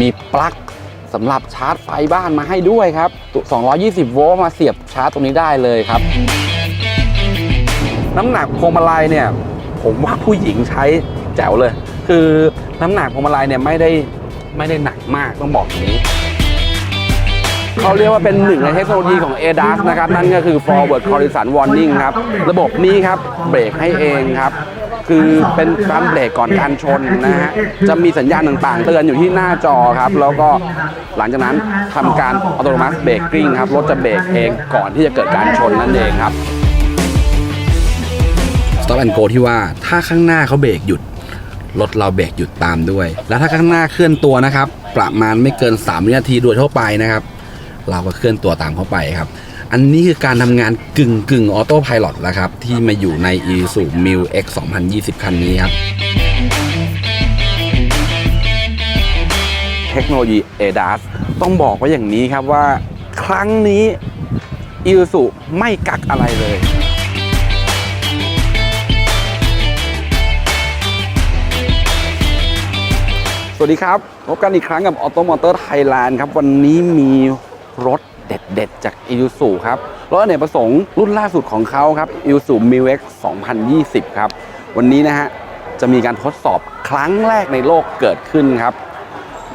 มีปลั๊กสำหรับชาร์จไฟบ้านมาให้ด้วยครับ 220 โวลต์มาเสียบชาร์จตรงนี้ได้เลยครับ น้ำหนักพวงมาลัยเนี่ย ผมว่าผู้หญิงใช้แจ๋วเลย คือน้ำหนักพวงมาลัยเนี่ยไม่ได้ไม่ได้หนักมากต้องบอกอย่างนี้เขาเรียกว่าเป็นหนึ่งในเทคโนโลยีของ ADAS นะครับ นั่นก็คือ forward collision warning ครับ ระบบนี้ครับ เบรกให้เองครับ คือเป็นการเบรกก่อนการชนนะฮะจะมีสัญญาณต่างๆ เตือนอยู่ที่หน้าจอครับ แล้วก็หลังจากนั้นทำการอัตโนมัติเบรกกริ้งครับรถจะเบรกเองก่อนที่จะเกิดการชนนั่นเองครับ Stop and go ที่ว่าถ้าข้างหน้าเขาเบรกหยุดรถเราเบรกหยุดตามด้วย แล้วถ้าข้างหน้าเคลื่อนตัวนะครับ ประมาณไม่เกิน3วินาทีโดยทั่วไปนะครับ เราก็เคลื่อนตัวตามเข้าไปครับ อันนี้คือการทำงานกึ่งกึ่งออโต้พายロแล้วครับ ที่มาอยู่ใน i s u m i l X 2020 คันนี้ครับ เทคโนโลยี ADAS ต้องบอกว่าอย่างนี้ครับว่าครั้งนี้ i s u ไม่กักอะไรเลยสวัสดีครับ พบกันอีกครั้งกับ Auto Motor Thailand ครับ วันนี้มีรถ เด็ดๆ จาก i s u ครับรถอเนกประสงค์รุ่นล่าสุดของเขาครับ i s u m i l X 2020 ครับ วันนี้นะฮะ จะมีการทดสอบครั้งแรกในโลกเกิดขึ้นครับ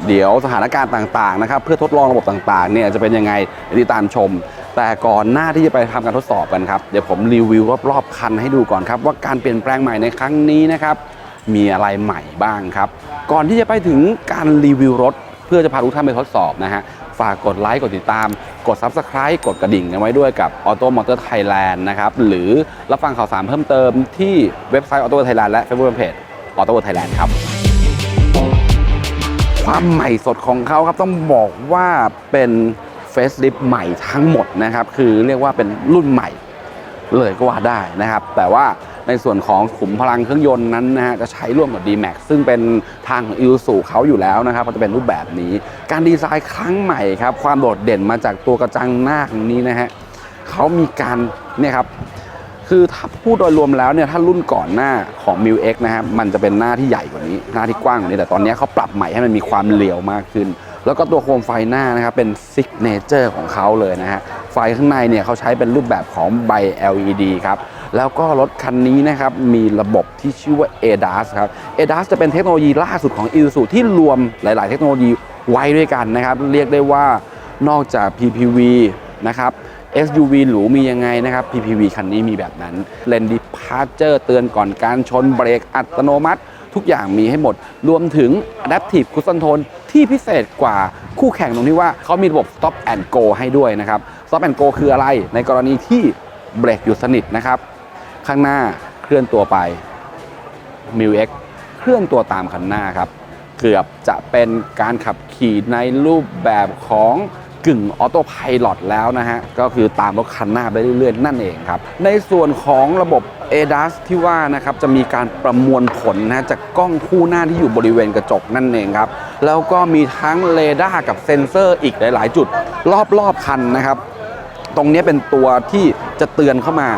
เดี๋ยวสถานการณ์ต่างๆนะครับ เพื่อทดลองระบบต่างๆเนี่ยจะเป็นยังไงเดี๋ยวติดตามชม แต่ก่อนหน้าที่จะไปทำการทดสอบกันครับ เดี๋ยวผมรีวิวรอบๆคันให้ดูก่อนครับ ว่าการเปลี่ยนแปลงใหม่ในครั้งนี้นะครับมีอะไรใหม่บ้างครับ ก่อนที่จะไปถึงการรีวิวรถ เพื่อจะพาทุกท่านไปทดสอบนะฮะ ฝากกดไลค์กดติดตาม กด Subscribe กดกระดิ่งกันไว้ด้วยกับ Auto Motor Thailand นะครับหรือรับฟังข่าวสารเพิ่มเติมที่เว็บไซต์ Auto Thailand และ Facebook Page Auto Thailand ครับ ความใหม่สดของเขาครับต้องบอกว่าเป็นเฟสลิฟใหม่ทั้งหมดนะครับ คือเรียกว่าเป็นรุ่นใหม่เลยก็ว่าได้นะครับ แต่ว่า ในส่วนของขุมพลังเครื่องยนต์นั้นนะฮะจะใช้ร่วมกับ D-Max ซึ่งเป็นทางของ i ิ s u เขาอยู่แล้วนะครับก็จะเป็นรูปแบบนี้ การดีไซน์ครั้งใหม่ครับความโดดเด่นมาจากตัวกระจังหน้าของนี้นะฮะเขามีการเนี่ยครับคือถ้าพูดโดยรวมแล้วเนี่ยถ้ารุ่นก่อนหน้าของ m ิ X นะครับมันจะเป็นหน้าที่ใหญ่กว่านี้ หน้าที่กว้างกว่านี้แต่ตอนนี้เขาปรับใหม่ให้มันมีความเรียวมากขึ้น แล้วก็ตัวโคมไฟหน้านะครับเป็นซิกเนเจอร์ของเขาเลยนะฮะไฟข้างในเนี่ยเขาใช้เป็นรูปแบบของใบ LED ครับ แล้วก็รถคันนี้นะครับมีระบบที่ชื่อว่า ADAS ครับ ADAS จะเป็นเทคโนโลยีล่าสุดของ i s u ที่รวมหลาย ๆ เทคโนโลยีไว้ด้วยกันนะครับ เรียกได้ว่านอกจาก PPV นะครับ SUV หรูมียังไงนะครับ PPV คันนี้มีแบบนั้นเลนดิพาร์เจอร์เตือนก่อนการชนเบรกอัตโนมัติ ทุกอย่างมีให้หมด รวมถึง Adaptive Cruise Control ที่พิเศษกว่าคู่แข่งตรงที่ว่าเขามีระบบ Stop and Go ให้ด้วยนะครับ Stop and Go คืออะไร ในกรณีที่เบรกหยุดสนิทนะครับ ข้างหน้าเคลื่อนตัวไป m ิ X เคลื่อนตัวตามคันหน้าครับ เกือบจะเป็นการขับขี่ในรูปแบบของกึ่งออโต้พายロแล้วนะฮะ ก็คือตามรถคันหน้าไปเรื่อยๆ นั่นเองครับ ในส่วนของระบบ ADAS ที่ว่านะครับ จะมีการประมวลผลนะฮะจากกล้องคู่หน้าที่อยู่บริเวณกระจกนั่นเองครับ แล้วก็มีทั้งเรดาร์กับเซ็นเซอร์อีกหลาย ๆ จุดรอบๆคันนะครับ ตรงนี้เป็นตัวที่จะเตือนเข้ามา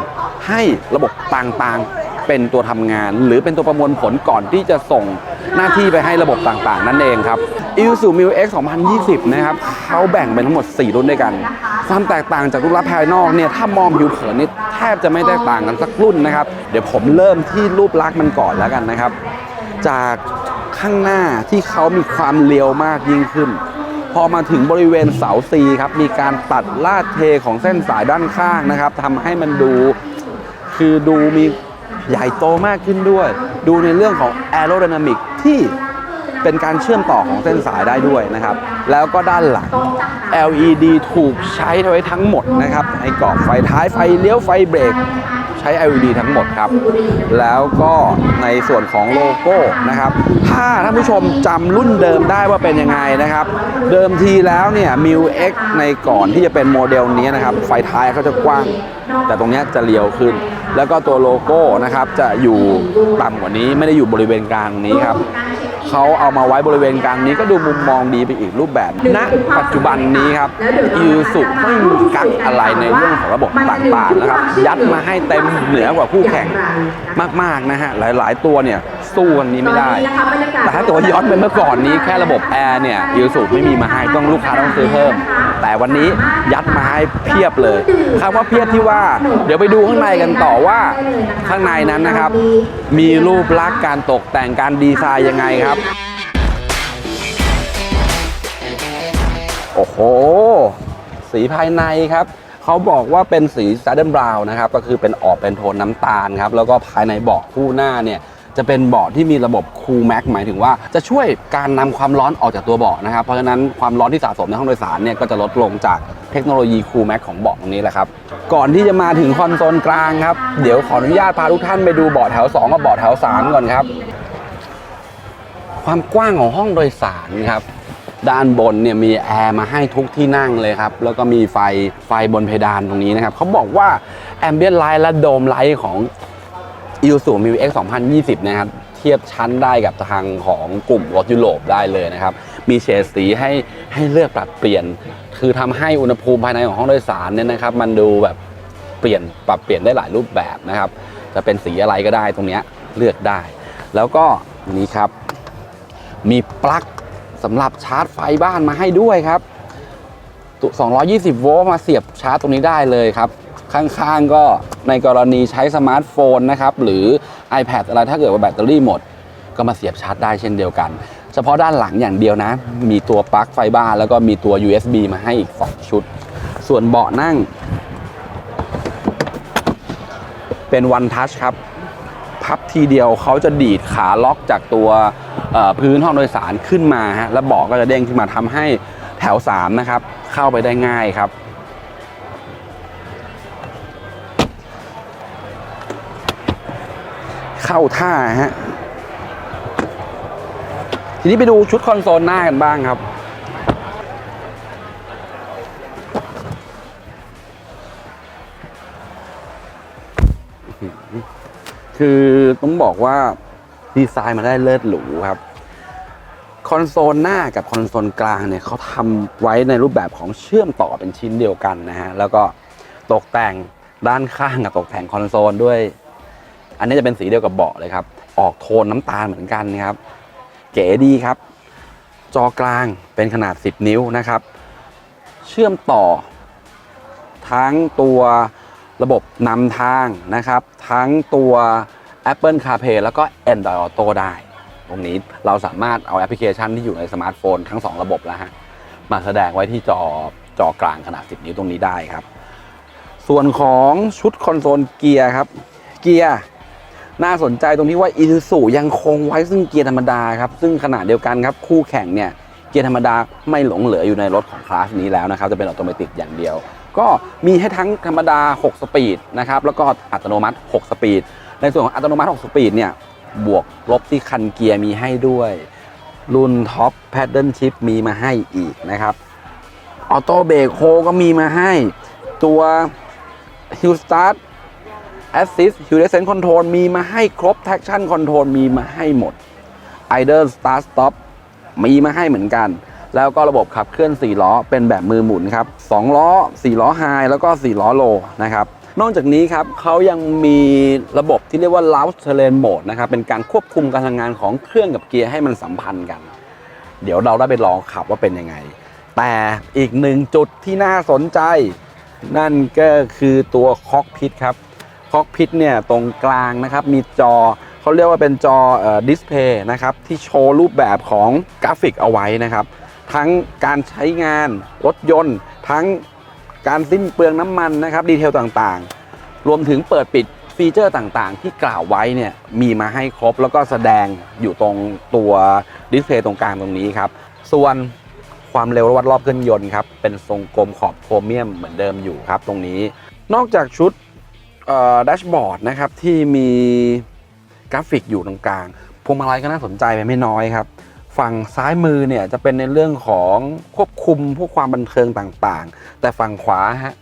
ให้ระบบต่างๆ เป็นตัวทำงาน หรือเป็นตัวประมวลผลก่อนที่จะส่งหน้าที่ไปให้ระบบต่างๆ นั่นเองครับ i s u m i l X 2020 นะครับเขาแบ่งเป็นทั้งหมด 4 รุ่นด้วยกัน ความแตกต่างจากรุ่นลับภายนอกเนี่ยถ้ามองผิวเผินนี่แทบจะไม่แตกต่างกันสักรุ่นนะครับ เดี๋ยวผมเริ่มที่รูปลักษณ์มันก่อนแล้วกันนะครับ จากข้างหน้าที่เขามีความเรียวมากยิ่งขึ้น พอมาถึงบริเวณเสาซีครับมีการตัดลาดเทของเส้นสายด้านข้างนะครับทำให้มันดู คือดูมีใหญ่โตมากขึ้นด้วย ดูในเรื่องของแอโรไดนามิกที่เป็นการเชื่อมต่อของเส้นสายได้ด้วยนะครับ แล้วก็ด้านหลัง LED ถูกใช้ไว้ทั้งหมดนะครับให้กรอบไฟท้ายไฟเลี้ยวไฟเบรก ใช้ LED ทั้งหมดครับ แล้วก็ในส่วนของโลโก้นะครับ ถ้าท่านผู้ชมจำรุ่นเดิมได้ว่าเป็นยังไงนะครับ เดิมทีแล้วเนี่ย m i l X ในก่อนที่จะเป็นโมเดลนี้นะครับ ไฟท้ายเขาจะกว้าง แต่ตรงนี้จะเรียวขึ้น แล้วก็ตัวโลโก้นะครับจะอยู่ต่ำกว่านี้ไม่ได้อยู่บริเวณกลางนี้ครับ เขาเอามาไว้บริเวณกลางนี้ก็ดูมุมมองดีไปอีกรูปแบบณปัจจุบันนี้ครับยูสุไม่มีกักอะไรในเรื่องของระบบต่างๆนะครับ ยัดมาให้เต็มเหนือกว่าคู่แข่งมากๆนะฮะหลายๆ ตัวเนี่ยสู้กันนี้ไม่ได้ แต่ถ้าเกิดว่าย้อนไปเมื่อก่อนนี้แค่ระบบแอร์เนี่ยยูสูไม่มีมาให้ต้องลูกค้าต้องซื้อเพิ่ม แต่วันนี้ยัดมาให้เพียบเลยคำว่าเพียบที่ว่า เดี๋ยวไปดูข้างในกันต่อว่าข้างในนั้นนะครับ มีรูปลักษณ์การตกแต่งการดีไซน์ยังไงครับโอ้โห สีภายในครับ เขาบอกว่าเป็นสี s a d d e n brown นะครับ ก็คือเป็นออกเป็นโทนน้ำตาลครับ แล้วก็ภายในเบาะคู่หน้าเนี่ยจะเป็นเบาะที่มีระบบ Cool Max หมายถึงว่าจะช่วยการนำความร้อนออกจากตัวเบาะนะครับ เพราะฉะนั้นความร้อนที่สะสมในห้องโดยสารเนี่ยก็จะลดลงจากเทคโนโลยี Cool Max ของเบาะตรงนี้แหละครับ ก่อนที่จะมาถึงคอนโซลกลางครับ เดี๋ยวขออนุญาตพาทุกท่านไปดูเบาะแถว 2 กับเบาะแถว 3 ก่อนครับ ความกว้างของห้องโดยสารครับด้านบนเนี่ยมีแอร์มาให้ทุกที่นั่งเลยครับ แล้วก็มีไฟไฟบนเพดานตรงนี้นะครับเขาบอกว่าแอมเบียนไลท์และโดมไลท์ของ i l s u m i x 2020 นะครับ เทียบชั้นได้กับทางของกลุ่มรถยุโรปได้เลยนะครับ มีเฉดสีให้ให้เลือกปรับเปลี่ยน คือทำให้อุณหภูมิภายในของห้องโดยสารเนี่ยนะครับ มันดูแบบเปลี่ยนปรับเปลี่ยนได้หลายรูปแบบนะครับ จะเป็นสีอะไรก็ได้ตรงนี้เลือกได้ แล้วก็นี่ครับ มีปลั๊กสำหรับชาร์จไฟบ้านมาให้ด้วยครับตุ220 โวลต์มาเสียบชาร์จตรงนี้ได้เลยครับ ข้างๆก็ในกรณีใช้สมาร์ทโฟนนะครับหรือ iPad อะไรถ้าเกิดว่าแบตเตอรี่หมด ก็มาเสียบชาร์จได้เช่นเดียวกัน เฉพาะด้านหลังอย่างเดียวนะ มีตัวปลั๊กไฟบ้านแล้วก็มีตัว USB มาให้อีก 2 ชุด ส่วนเบาะนั่ง เป็น One Touch ครับ พับทีเดียวเขาจะดีดขาล็อกจากตัวพื้นห้องโดยสารขึ้นมาฮะแล้วเบาะก็จะเด้งขึ้นมาทำให้แถว 3 นะครับ เข้าไปได้ง่ายครับ เข้าท่าฮะทีนี้ไปดูชุดคอนโซลหน้ากันบ้างครับ คือต้องบอกว่าดีไซน์มาได้เลิศหรูครับคอนโซลหน้ากับคอนโซลกลางเนี่ยเขาทำไว้ในรูปแบบของเชื่อมต่อเป็นชิ้นเดียวกันนะฮะแล้วก็ตกแต่งด้านข้างกับตกแต่งคอนโซลด้วย อันนี้จะเป็นสีเดียวกับเบาะเลยครับ ออกโทนน้ำตาลเหมือนกันนะครับ เก๋ดีครับ จอกลางเป็นขนาด 10 นิ้วนะครับ เชื่อมต่อ ทั้งตัว ระบบนำทางนะครับ ทั้งตัว Apple CarPlay แล้วก็ Android Auto ได้ ตรงนี้เราสามารถเอาแอปพลิเคชันที่อยู่ในสมาร์ทโฟนทั้ง 2 ระบบแล้วฮะมาแสดงไว้ที่จอจอกลางขนาด 10 นิ้วตรงนี้ได้ครับ ส่วนของชุดคอนโซลเกียร์ครับ เกียร์น่าสนใจตรงที่ว่า i s u z u ยังคงไว้ซึ่งเกียร์ธรรมดาครับ ซึ่งขนาดเดียวกันครับ คู่แข่งเนี่ยเกียร์ธรรมดาไม่หลงเหลืออยู่ในรถของคลาสนี้แล้วนะครับ จะเป็นอัตโนมัติอย่างเดียว ก็มีให้ทั้งธรรมดา 6 สปีดนะครับแล้วก็อัตโนมัติ 6 สปีด ในส่วนของอัตโนมัติ 6 สปีดเนี่ยบวกลบที่คันเกียร์มีให้ด้วย รุ่นท็อปแพดเดิลชิพมีมาให้อีกนะครับออโต้เบรกโฮก็มีมาให้ ตัวฮิลสตาร์ท Assist h i l d e s c e n t Control มีมาให้ครบ Traction Control มีมาให้หมด Idle Start Stop มีมาให้เหมือนกัน แล้วก็ระบบขับเคลื่อน 4 ล้อ เป็นแบบมือหมุนครับ2ล้อ 4 ล้อ High แล้วก็ 4 ล้อ Low นะครับนอกจากนี้ครับเขายังมีระบบที่เรียกว่า Loud Terrain Mode นะครับเป็นการควบคุมการทำงานของเครื่องกับเกียร์ให้มันสัมพันธ์กัน เดี๋ยวเราได้ไปลองขับว่าเป็นยังไง แต่อีกหนึ่งจุดที่น่าสนใจ นั่นก็คือตัวคอกพิทครับคอกพิทเนี่ยตรงกลางนะครับมีจอเขาเรียกว่าเป็นจอดิสเพย์นะครับที่โชว์รูปแบบของกราฟิกเอาไว้นะครับ ทั้งการใช้งานรถยนต์ ทั้งการสิ้นเปลืองน้ำมันนะครับดีเทลต่างๆ รวมถึงเปิดปิดฟีเจอร์ต่างๆ ที่กล่าวไว้เนี่ยมีมาให้ครบแล้วก็แสดงอยู่ตรงตัวดิสเพย์ตรงกลางตรงนี้ครับ ส่วนความเร็ววัดรอบเครื่องยนต์ครับ เป็นทรงกลมขอบโครเมียมเหมือนเดิมอยู่ครับตรงนี้ นอกจากชุดแดชบอร์ดนะครับที่มีกราฟิกอยู่ตรงกลางพวงมาลัยก็น่าสนใจไปไม่น้อยครับ ฝั่งซ้ายมือเนี่ยจะเป็นในเรื่องของควบคุมพวกความบันเทิงต่างๆ แต่ฝั่งขวาฮะ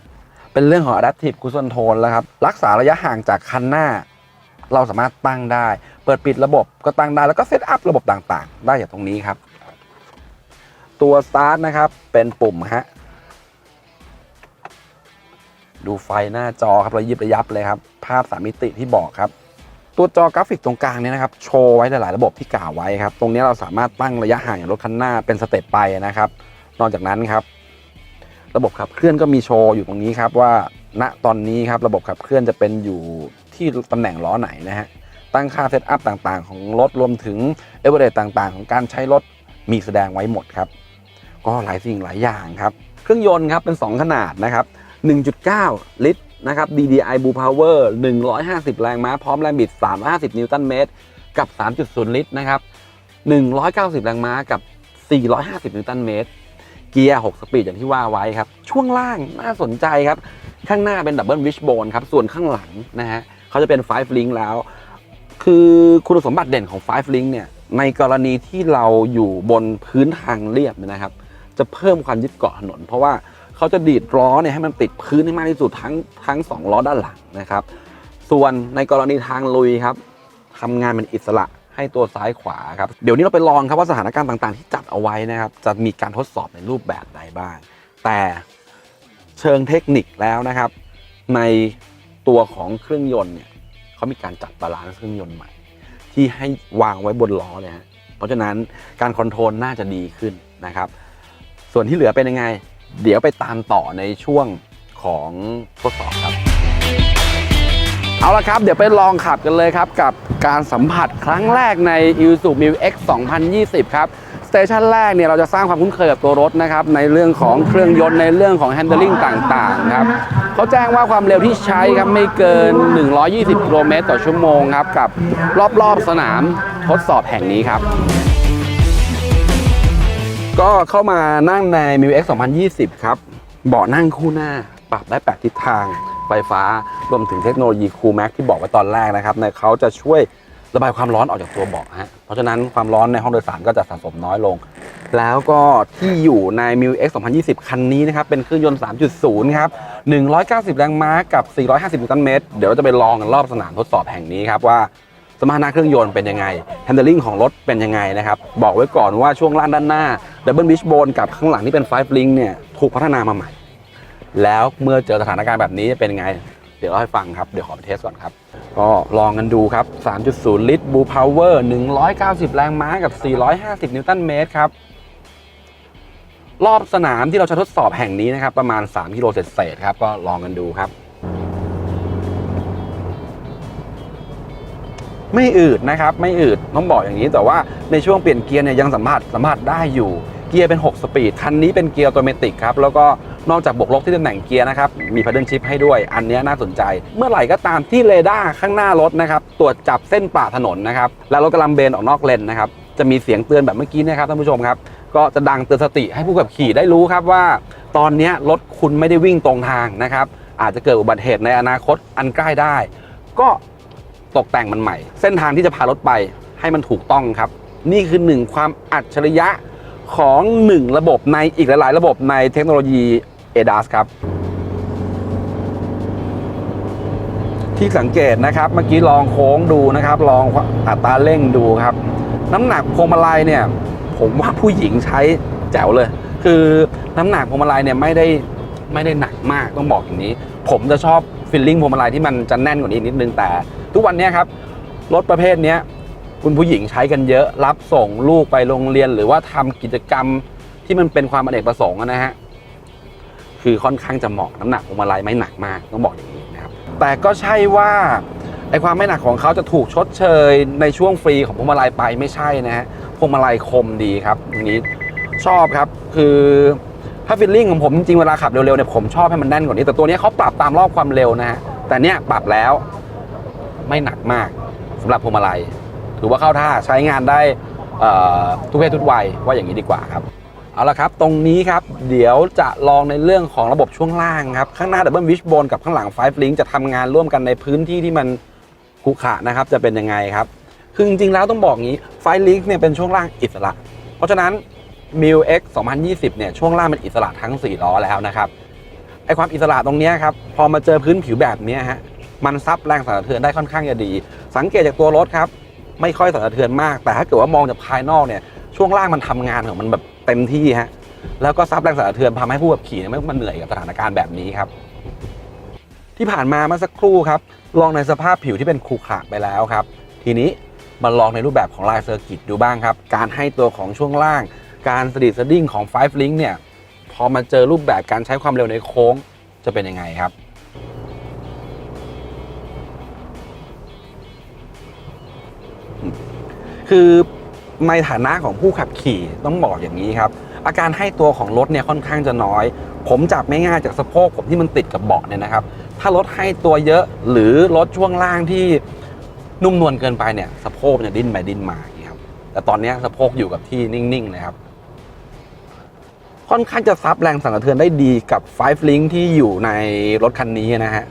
เป็นเรื่องของ Adaptive Cruise Control แล้วครับ รักษาระยะห่างจากคันหน้า เราสามารถตั้งได้ เปิดปิดระบบก็ตั้งได้แล้วก็เซตอัพระบบต่างๆ ได้จากตรงนี้ครับ ตัว Start นะครับเป็นปุ่มฮะดูไฟหน้าจอครับระยิบระยับเลยครับ ภาพสามมิติที่บอกครับ ตัวจอกราฟิกตรงกลางเนี่ยนะครับโชว์ไว้หลาย ๆ ระบบที่กล่าวไว้ครับ ตรงนี้เราสามารถตั้งระยะห่างอย่างรถคันหน้าเป็นสเต็ปไปนะครับ นอกจากนั้นครับ ระบบขับเคลื่อนก็มีโชว์อยู่ตรงนี้ครับว่าณตอนนี้ครับระบบขับเคลื่อนจะเป็นอยู่ที่ตำแหน่งล้อไหนนะฮะตั้งค่าเซตอัพต่างๆ ของรถรวมถึงเอเวอร์เรสต่างๆ ของการใช้รถมีแสดงไว้หมดครับ ก็หลายสิ่งหลายอย่างครับ เครื่องยนต์ครับเป็น 2 ขนาดนะครับ 1.9 ลิตร นะครับ DDI Blue Power 150 แรงม้า พร้อมแรงบิด 350 นิวตันเมตร กับ 3.0 ลิตรนะครับ 190 แรงม้ากับ 450 นิวตันเมตร เกียร์ 6 สปีดอย่างที่ว่าไว้ครับ ช่วงล่างน่าสนใจครับ ข้างหน้าเป็นดับเบิลวิชโบนครับ ส่วนข้างหลังนะฮะเขาจะเป็น 5 link แล้ว คือคุณสมบัติเด่นของ 5 link เนี่ย ในกรณีที่เราอยู่บนพื้นทางเรียบนะครับ จะเพิ่มความยึดเกาะถนน เพราะว่า เขาจะดีดล้อเนี่ยให้มันติดพื้นให้มากที่สุดทั้งทั้งสองล้อด้านหลังนะครับ ส่วนในกรณีทางลุยครับทำงานเป็นอิสระให้ตัวซ้ายขวาครับ เดี๋ยวนี้เราไปลองครับว่าสถานการณ์ต่างๆ ที่จัดเอาไว้นะครับ จะมีการทดสอบในรูปแบบใดบ้าง แต่เชิงเทคนิคแล้วนะครับ ในตัวของเครื่องยนต์เนี่ยเขามีการจัดบาลานซ์เครื่องยนต์ใหม่ ที่ให้วางไว้บนล้อเนี่ยเพราะฉะนั้นการคอนโทรลน่าจะดีขึ้นนะครับ ส่วนที่เหลือเป็นยังไง เดี๋ยวไปตามต่อในช่วงของทดสอบครับ เอาละครับ เดี๋ยวไปลองขับกันเลยครับ กับการสัมผัสครั้งแรกใน i s u m i X 2020 ครับสเตชันแรกเนี่ยเราจะสร้างความคุ้นเคยกับตัวรถนะครับ ในเรื่องของเครื่องยนต์ในเรื่องของ handling ต่างๆครับเขาแจ้งว่าความเร็วที่ใช้ครับไม่เกิน 120 กิโลเมตรต่อชั่วโมงครับ กับรอบๆสนามทดสอบแห่งนี้ครับ ก็เข้ามานั่งใน m ิว X 2020 ครับ เบาะนั่งคู่หน้า ปรับได้ 8 ทิศทาง ไฟฟ้า รวมถึงเทคโนโลยี Cool Max ที่บอกไว้ตอนแรกนะครับในเขาจะช่วยระบายความร้อนออกจากตัวเบาะฮะ เพราะฉะนั้นความร้อนในห้องโดยสารก็จะสะสมน้อยลง แล้วก็ที่อยู่ใน m ิว X 2020 คันนี้นะครับ เป็นเครื่องยนต์ 3.0 ครับ 190 แรงม้ากับ 450 นิวตันเมตร เดี๋ยวจะไปลองกันรอบสนามทดสอบแห่งนี้ครับว่า สมรรถนะเครื่องยนต์เป็นยังไง handling ของรถเป็นยังไงนะครับ บอกไว้ก่อนว่าช่วงล่างด้านหน้า double wishbone กับข้างหลังที่เป็น five link เนี่ยถูกพัฒนามาใหม่ แล้วเมื่อเจอสถานการณ์แบบนี้จะเป็นยังไง เดี๋ยวเล่าให้ฟังครับ เดี๋ยวขอไปเทสก่อนครับ ก็ลองกันดูครับ 3.0 ลิตร Blue Power 190 แรงม้ากับ 450 นิวตันเมตรครับรอบสนามที่เราจะทดสอบแห่งนี้นะครับ ประมาณ 3 กิโลเศษๆครับ ก็ลองกันดูครับ ไม่อืดนะครับไม่อืดต้องบอกอย่างนี้แต่ว่าในช่วงเปลี่ยนเกียร์เนี่ยยังสัมผัสสัมผัสได้อยู่เกียร์เป็น 6 สปีด คันนี้เป็นเกียร์ออโตเมติกครับ แล้วก็นอกจากบวกลบที่ตำแหน่งเกียร์นะครับ มีพัดเดิลชิพให้ด้วย อันนี้น่าสนใจ เมื่อไหร่ก็ตามที่เรดาร์ข้างหน้ารถนะครับ ตรวจจับเส้นป่าถนนนะครับ แล้วรถกำลังเบนออกนอกเลนนะครับ จะมีเสียงเตือนแบบเมื่อกี้นะครับท่านผู้ชมครับ ก็จะดังเตือนสติให้ผู้ขับขี่ได้รู้ครับว่า ตอนนี้รถคุณไม่ได้วิ่งตรงทางนะครับ อาจจะเกิดอุบัติเหตุในอนาคตอันใกล้ได้ ก็ ตกแต่งมันใหม่ เส้นทางที่จะพารถไปให้มันถูกต้องครับ นี่คือหนึ่งความอัจฉริยะของหนึ่งระบบในอีกหลาย ๆ ระบบในเทคโนโลยี ADAS ครับ ที่สังเกตนะครับ เมื่อกี้ลองโค้งดูนะครับ ลองอัตราเร่งดูครับ น้ำหนักพวงมาลัยเนี่ย ผมว่าผู้หญิงใช้แจ๋วเลย คือน้ำหนักพวงมาลัยเนี่ยไม่ได้ไม่ได้หนักมากต้องบอกอย่างนี้ ผมจะชอบฟิลลิ่งพวงมาลัยที่มันจะแน่นกว่านี้นิดนึงแต่ ทุกวันนี้ครับรถประเภทนี้คุณผู้หญิงใช้กันเยอะ รับส่งลูกไปโรงเรียน หรือว่าทำกิจกรรมที่มันเป็นความอเนกประสงค์นะฮะคือค่อนข้างจะเหมาะน้ำหนักพวงมาลัยไม่หนักมากต้องบอกอย่างนี้นะครับแต่ก็ใช่ว่าไอความไม่หนักของเขาจะถูกชดเชยในช่วงฟรีของพวงมาลัยไปไม่ใช่นะฮะพวงมาลัยคมดีครับอย่างนี้ชอบครับคือถ้าฟิลลิ่งของผมจริงๆเวลาขับเร็วๆเนี่ยผมชอบให้มันแน่นกว่านี้แต่ตัวนี้เขาปรับตามรอบความเร็วนะฮะแต่เนี้ยปรับแล้ว ไม่หนักมากสำหรับพวงมาลัยถือว่าเข้าท่าใช้งานได้ทุกเพศทุกวัยว่าอย่างนี้ดีกว่าครับเอาละครับตรงนี้ครับเดี๋ยวจะลองในเรื่องของระบบช่วงล่างครับข้างหน้าดับเบิลวิชโบนกับข้างหลังไฟฟ์ลิงจะทำงานร่วมกันในพื้นที่ที่มันขุขะนะครับจะเป็นยังไงครับคือจริงๆแล้วต้องบอกงี้ไฟลิงเนี่ยเป็นช่วงล่างอิสระ เพราะฉะนั้น m i l X 2020 เนี่ยช่วงล่างเป็นอิสระทั้ง 4 ล้อแล้วนะครับไอความอิสระตรงนี้ครับพอมาเจอพื้นผิวแบบเนี้ยฮะ มันซับแรงสั่นสะเทือนได้ค่อนข้างจะดี สังเกตจากตัวรถครับ ไม่ค่อยสั่นสะเทือนมาก แต่ถ้าเกิดว่ามองจากภายนอกเนี่ยช่วงล่างมันทำงานของมันแบบเต็มที่ฮะแล้วก็ซับแรงสั่นสะเทือนทำให้ผู้ขับขี่ไม่ต้องมาเหนื่อยกับสถานการณ์แบบนี้ครับ ที่ผ่านมาเมื่อสักครู่ครับลองในสภาพผิวที่เป็นขรุขระไปแล้วครับ ทีนี้มาลองในรูปแบบของลายเซอร์กิตดูบ้างครับ การให้ตัวของช่วงล่าง การสะดิดสะดิ้งของ5 Link เนี่ยพอมาเจอรูปแบบการใช้ความเร็วในโค้งจะเป็นยังไงครับ คือในฐานะของผู้ขับขี่ต้องบอกอย่างนี้ครับ อาการให้ตัวของรถเนี่ยค่อนข้างจะน้อย ผมจับไม่ง่ายจากสะโพกผมที่มันติดกับเบาะเนี่ยนะครับ ถ้ารถให้ตัวเยอะหรือรถช่วงล่างที่นุ่มนวลเกินไปเนี่ยสะโพกจะดิ้นไปดิ้นมาครับ แต่ตอนนี้สะโพกอยู่กับที่นิ่งๆเลยครับ ค่อนข้างจะซับแรงสั่นสะเทือนได้ดีกับ 5 Link ที่อยู่ในรถคันนี้นะฮะ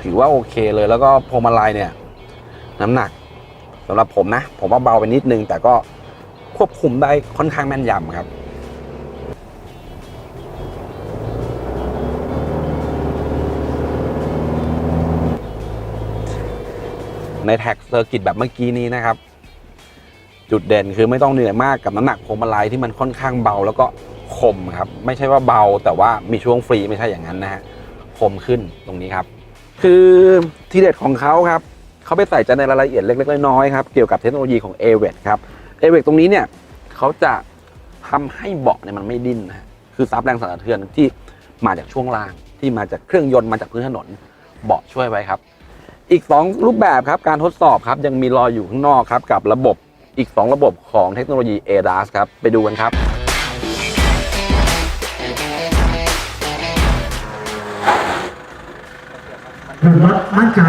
ถือว่าโอเคเลยแล้วก็พวงมาลัยเนี่ย น้ำหนัก สำหรับผมนะ ผมว่าเบาไปนิดนึง แต่ก็ควบคุมได้ค่อนข้างแม่นยำครับในแท็กเซอร์กิตแบบเมื่อกี้นี้นะครับ จุดเด่นคือไม่ต้องเหนื่อยมากกับน้ำหนักพวงมาลัยที่มันค่อนข้างเบาแล้วก็คมครับ ไม่ใช่ว่าเบาแต่ว่ามีช่วงฟรีไม่ใช่อย่างนั้นนะฮะคมขึ้นตรงนี้ครับ คือที่เด็ดของเขาครับ เขาไปใส่ใจในรายละเอียดเล็กๆน้อยๆครับเกี่ยวกับเทคโนโลยีของ a w e ครับ a w e ตรงนี้เนี่ยเขาจะทำให้เบาะเนี่ยมันไม่ดิ้นนะฮะคือซับแรงสั่นสะเทือนที่มาจากช่วงล่างที่มาจากเครื่องยนต์มาจากพื้นถนนเบาะช่วยไว้ครับ อีก 2 รูปแบบครับการทดสอบครับยังมีรออยู่ข้างนอกครับกับระบบอีก 2 ระบบของเทคโนโลยี ADAS ครับไปดูกันครับรถมั่นใจ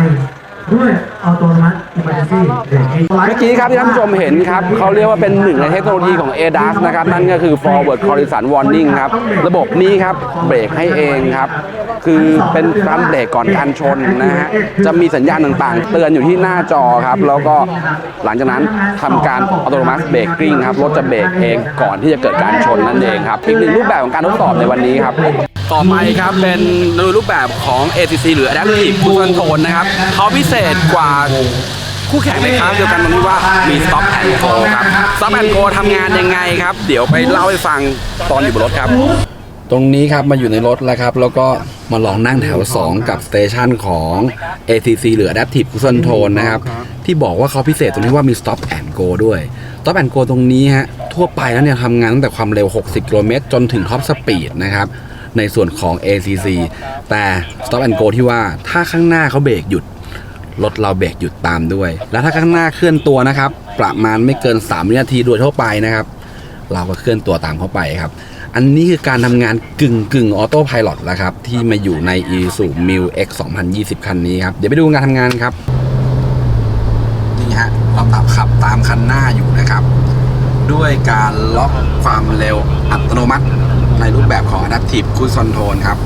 ด้วยอัตโนมัติ emergency brake เมื่อกี้ครับที่ท่านผู้ชมเห็นครับเขาเรียกว่าเป็นหนึ่งในเทคโนโลยีของ ADAS นะครับ นั่นก็คือ forward collision warning ครับ ระบบนี้ครับ เบรกให้เองครับ คือเป็นการเบรกก่อนการชนนะฮะจะมีสัญญาณต่างๆ เตือนอยู่ที่หน้าจอครับ แล้วก็หลังจากนั้นทำการอัตโนมัติเบรกกริ้งครับรถจะเบรกเองก่อนที่จะเกิดการชนนั่นเองครับอีกหนึ่งรูปแบบของการทดสอบในวันนี้ครับ ต่อไปครับเป็นในรูปแบบของ ACC หรือ Adaptive Cruise Control นะครับเขาพิเศษกว่าคู่แข่งในคลาสเดียวกันตรงที่ว่ามี Stop and Go ครับ Stop and Go ทำงานยังไงครับ เดี๋ยวไปเล่าให้ฟังตอนอยู่บนรถครับ ตรงนี้ครับมาอยู่ในรถแล้วครับ แล้วก็มาลองนั่งแถว 2 กับสเตชันของ ACC หรือ Adaptive Cruise Control นะครับ ที่บอกว่าเขาพิเศษตรงที่ว่ามี Stop and Go ด้วย Stop and Go ตรงนี้ฮะทั่วไปแล้วเนี่ยทำงานตั้งแต่ความเร็ว 60 กิโลเมตรจนถึงท็อปสปีดนะครับ ในส่วนของ ACC แต่ Stop and Go ที่ว่าถ้าข้างหน้าเขาเบรกหยุด รถเราเบรกหยุดตามด้วย แล้วถ้าข้างหน้าเคลื่อนตัวนะครับ ประมาณไม่เกิน 3 วินาทีโดยทั่วไปนะครับ เราก็เคลื่อนตัวตามเข้าไปครับ อันนี้คือการทำงานกึ่งกึ่งออโต้พาย t แล้วครับ ที่มาอยู่ใน i s u m i l X 2020 คันนี้ครับ เดี๋ยวไปดูการทำงานครับ นี่ฮะเราตับขับตามคันหน้าอยู่นะครับ ด้วยการล็อกความเร็วอัตโนมัติ ในรูปแบบของ Adaptive Cruise Control ครับ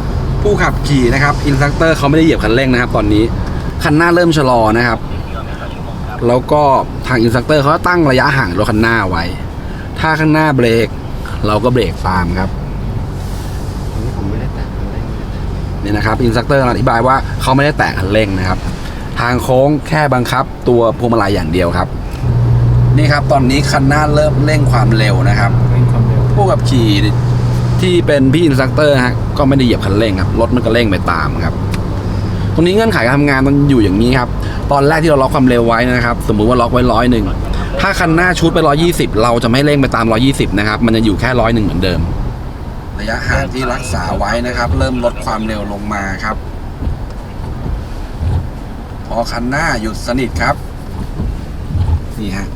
ผู้ขับขี่นะครับอินสตรัคเตอร์เขาไม่ได้เหยียบคันเร่งนะครับ ตอนนี้คันหน้าเริ่มชะลอนะครับ แล้วก็ทางอินสตรัคเตอร์เขาตั้งระยะห่างรถคันหน้าไว้ ถ้าข้างหน้าเบรก เราก็เบรกตามครับนี่นะครับอินสตรัคเตอร์อธิบายว่าเขาไม่ได้แตะคันเร่งนะครับ ทางโค้งแค่บังคับตัวพวงมาลัยอย่างเดียวครับนี่ครับตอนนี้คันหน้าเริ่มเร่งความเร็วนะครับผู้ขับขี่ ที่เป็นพี่อินสตัคเตอร์ฮะก็ไม่ได้เหยียบคันเร่งครับรถมันก็เร่งไปตามครับ ตรงนี้เงื่อนไขการทำงานมันอยู่อย่างนี้ครับ ตอนแรกที่เราล็อกความเร็วไว้นะครับ สมมุติว่าล็อกไว้ร้อยหนึ่งถ้าคันหน้าชุดไปร้อยี่สิบเราจะไม่เร่งไปตามร้อยี่สิบนะครับ มันจะอยู่แค่ร้อยหนึ่งเหมือนเดิม ระยะห่างที่รักษาไว้นะครับ เริ่มลดความเร็วลงมาครับ พอคันหน้าหยุดสนิทครับนี่ฮะ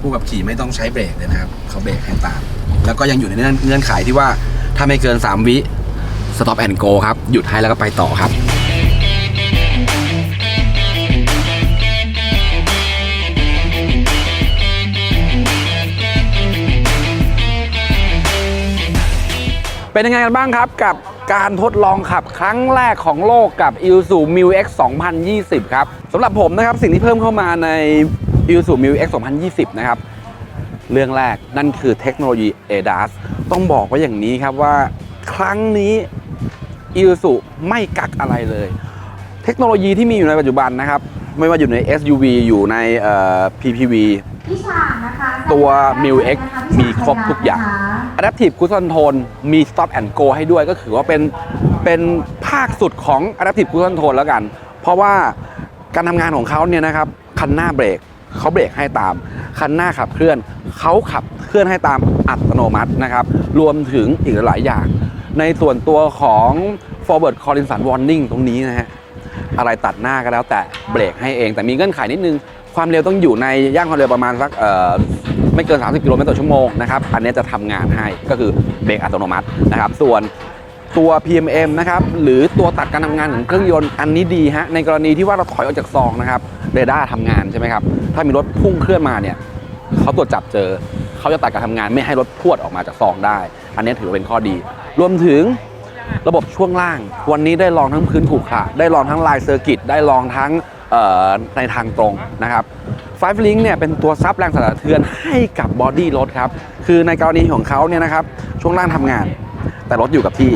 ผู้ขับขี่ไม่ต้องใช้เบรกเลยนะครับ เขาเบรกให้ตาม แล้วก็ยังอยู่ในเงื่อนไขที่ว่าถ้าไม่เกิน 3 วิ stop and go ครับ หยุดให้แล้วก็ไปต่อครับเป็นยังไงกันบ้างครับกับการทดลองขับครั้งแรกของโลกกับ i s u m i l X 2020 ครับสำหรับผมนะครับสิ่งที่เพิ่มเข้ามาใน i s u m i l X 2020 นะครับ เรื่องแรกนั่นคือเทคโนโลยี ADAS ต้องบอกว่าอย่างนี้ครับว่าครั้งนี้ i s u ไม่กักอะไรเลย เทคโนโลยีที่มีอยู่ในปัจจุบันนะครับ ไม่ว่าอยู่ใน SUV อยู่ในเอ่อ PPV พี่ชางนะคะตัว m i l X มีครบทุกอย่าง Adaptive Cruise Control มี Stop and Go ให้ด้วยก็คือว่าเป็นเป็นภาคสุดของ Adaptive Cruise Control แล้วกัน เพราะว่าการทำงานของเขาเนี่ยนะครับ คันหน้าเบรก เขาเบรกให้ตาม คันหน้าขับเคลื่อนเขาขับเคลื่อนให้ตามอัตโนมัตินะครับ รวมถึงอีกหลายอย่าง ในส่วนตัวของ forward collision warning ตรงนี้นะฮะอะไรตัดหน้าก็แล้วแต่เบรกให้เอง แต่มีเงื่อนไขนิดนึง ความเร็วต้องอยู่ในย่างความเร็วประมาณสักไม่เกิน 30 กิโลเมตรต่อชั่วโมงนะครับ อันนี้จะทำงานให้ก็คือเบรกอัตโนมัตินะครับ ส่วนตัว PMM นะครับ หรือ ตัวตัดการทำงานของเครื่องยนต์อันนี้ดีฮะในกรณีที่ว่าเราถอยออกจากซองนะครับเรดาร์ทำงานใช่ไหมครับถ้ามีรถพุ่งเคลื่อนมาเนี่ยเขาตรวจจับเจอเขาจะตัดการทำงานไม่ให้รถพรวดออกมาจากซองได้ อันนี้ถือว่าเป็นข้อดี รวมถึงระบบช่วงล่าง วันนี้ได้ลองทั้งพื้นขรุขระได้ลองทั้งลายเซอร์กิตได้ลองทั้งในทางตรงนะครับไฟฟ์ลิงเนี่ยเป็นตัวซับแรงสั่นสะเทือนให้กับบอดี้รถครับ คือในกรณีของเขาเนี่ยนะครับช่วงล่างทำงาน แต่รถอยู่กับที่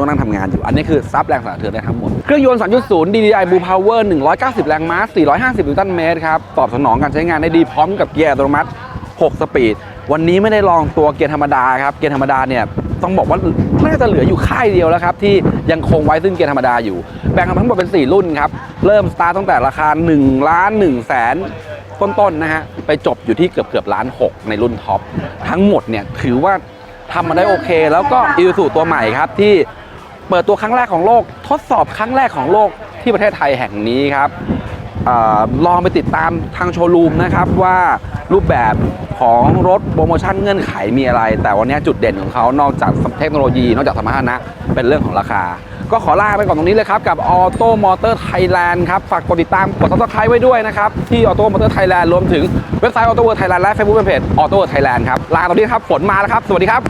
ช่วงล่งทำงานอยู่ อันนี้คือซับแรงสั่นสะเทือนได้ทั้งหมด เครื่องยนต์ 3.0 DDI Blue Power 190 แรงม้า 450 นิวตันเมตรครับ ตอบสนองการใช้งานได้ดีพร้อมกับเกียร์อัตโนมัติ 6 สปีด วันนี้ไม่ได้ลองตัวเกียร์ธรรมดาครับ เกียร์ธรรมดาเนี่ยต้องบอกว่าน่าจะเหลืออยู่ค่ายเดียวแล้วครับ ที่ยังคงไว้ซึ่งเกียร์ธรรมดาอยู่ แบ่งกันทั้งหมดเป็น 4 รุ่นครับ เริ่มสตาร์ทตั้งแต่ราคา1ล้าน1แสนต้นๆนะฮะไปจบอยู่ที่เกือบเกือบล้าน6ในรุ่นท็อปทั้งหมดเนี่ยถือว่าทำมาได้โอเค แล้วก็อีซูตัวใหม่ครับที่ เปิดตัวครั้งแรกของโลก ทดสอบครั้งแรกของโลกที่ประเทศไทยแห่งนี้ครับอลองไปติดตามทางโชว์รูมนะครับว่ารูปแบบของรถโปรโมชั่นเงื่อนไขมีอะไร แต่วันนี้จุดเด่นของเขานอกจากเทคโนโลยี นอกจากสมรรถนะ เป็นเรื่องของราคา ก็ขอลาไปก่อนตรงนี้เลยครับกับ Auto Motor Thailand ครับฝากกดติดตามกด subscribe ไว้ด้วยนะครับ ที่ Auto Motor Thailand รวมถึงเว็บไซต์ Auto World Thailand และ Facebook Fanpage Auto World Thailand ครับลาตรงนี้ครับฝนมาแล้วครับ สวัสดีครับ